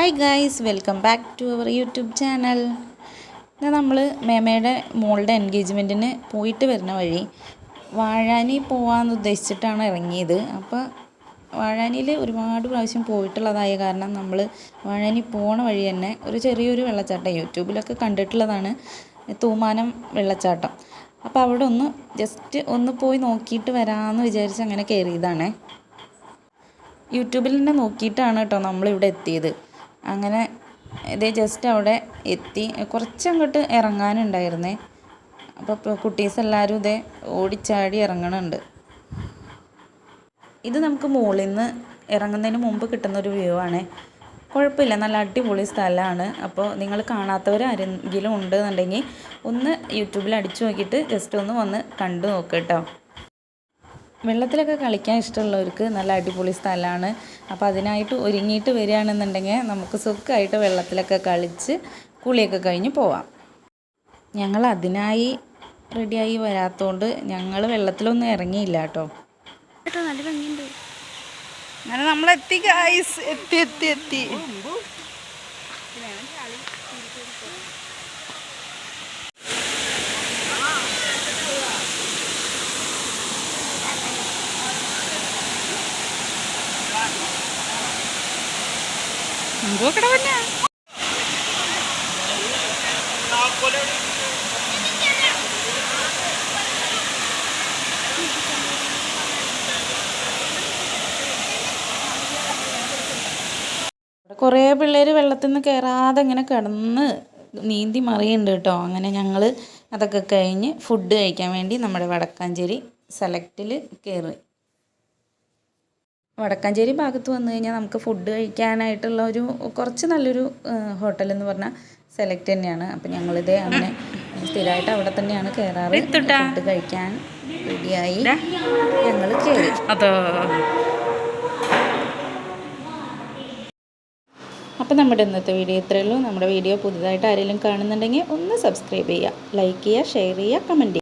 Hi guys welcome back to our YouTube channel ഇന്ന് നമ്മൾ മേമയുടെ മോളുടെ എൻഗേജ്മെന്റിന് പോയിട്ട് വരുന്ന വഴി വാഴാനി പോകാമെന്ന് ഉദ്ദേശിച്ചിട്ടാണ് ഇറങ്ങിയത്. അപ്പോൾ വാഴാനിയിൽ ഒരുപാട് പ്രാവശ്യം പോയിട്ടുള്ളതായ കാരണം നമ്മൾ വാഴാനി പോണ വഴി തന്നെ ഒരു ചെറിയൊരു വെള്ളച്ചാട്ടം യൂട്യൂബിലൊക്കെ കണ്ടിട്ടുള്ളതാണ്. തൂമാനം വെള്ളച്ചാട്ടം. അപ്പോൾ അവിടെ ഒന്ന് ജസ്റ്റ് ഒന്ന് പോയി നോക്കിയിട്ട് വരാമെന്ന് വിചാരിച്ച് അങ്ങനെ കയറിയതാണ് യൂട്യൂബിൽ തന്നെ നോക്കിയിട്ടാണ് കേട്ടോ നമ്മളിവിടെ എത്തിയത്. അങ്ങനെ ഇത് ജസ്റ്റ് അവിടെ എത്തി. കുറച്ചങ്ങോട്ട് ഇറങ്ങാനുണ്ടായിരുന്നേ. അപ്പോൾ കുട്ടീസ് എല്ലാവരും ഇതേ ഓടിച്ചാടി ഇറങ്ങണുണ്ട്. ഇത് നമുക്ക് മുകളിൽ നിന്ന് ഇറങ്ങുന്നതിന് മുമ്പ് കിട്ടുന്ന ഒരു വ്യൂ ആണ്. കുഴപ്പമില്ല നല്ല അടിപൊളി സ്ഥലമാണ്. അപ്പോൾ നിങ്ങൾ കാണാത്തവർ ആരെങ്കിലും ഉണ്ടെന്നുണ്ടെങ്കിൽ ഒന്ന് യൂട്യൂബിൽ അടിച്ചു നോക്കിയിട്ട് ജസ്റ്റ് ഒന്ന് വന്ന് കണ്ടു നോക്കുക കേട്ടോ. വെള്ളത്തിലൊക്കെ കളിക്കാൻ ഇഷ്ടമുള്ളവർക്ക് നല്ല അടിപൊളി സ്ഥലമാണ്. അപ്പോൾ അതിനായിട്ട് ഒരുങ്ങിയിട്ട് വരികയാണെന്നുണ്ടെങ്കിൽ നമുക്ക് സുഖമായിട്ട് വെള്ളത്തിലൊക്കെ കളിച്ച് കുളിയൊക്കെ കഴിഞ്ഞ് പോവാം. ഞങ്ങൾ അതിനായി റെഡിയായി വരാത്തതുകൊണ്ട് ഞങ്ങൾ വെള്ളത്തിലൊന്നും ഇറങ്ങിയില്ല കേട്ടോ. കേട്ടോ നല്ല ഭംഗിയുണ്ട്. അങ്ങനെ നമ്മൾ എത്തി ഗായ്സ് എത്തി. എത്തി എത്തി നോക്കട കുറേ പിള്ളേർ വെള്ളത്തിൽ നിന്ന് കയറാതെ ഇങ്ങനെ കിടന്ന് നീന്തി മറിയുണ്ട് കേട്ടോ. അങ്ങനെ ഞങ്ങൾ അതൊക്കെ കഴിഞ്ഞ് ഫുഡ് കഴിക്കാൻ വേണ്ടി നമ്മുടെ വടക്കാഞ്ചേരി സെലക്റ്റിൽ കയറി വടക്കാഞ്ചേരി ഭാഗത്ത് വന്നു കഴിഞ്ഞാൽ നമുക്ക് ഫുഡ് കഴിക്കാനായിട്ടുള്ള ഒരു കുറച്ച് നല്ലൊരു ഹോട്ടൽ എന്ന് പറഞ്ഞാൽ സെലക്ട് തന്നെയാണ്. അപ്പം ഞങ്ങളിത് അങ്ങനെ സ്ഥിരമായിട്ട് അവിടെ തന്നെയാണ് കയറാറ് ഫുഡ് കഴിക്കാൻ റെഡിയായി ഞങ്ങൾ കയറി അതോ. അപ്പോൾ നമ്മുടെ ഇന്നത്തെ വീഡിയോ ഇത്രയേ ഉള്ളൂ. നമ്മുടെ വീഡിയോ പുതുതായിട്ട് ആരെങ്കിലും കാണുന്നുണ്ടെങ്കിൽ ഒന്ന് സബ്സ്ക്രൈബ് ചെയ്യുക ലൈക്ക് ചെയ്യുക ഷെയർ ചെയ്യുക കമന്റ് ചെയ്യുക.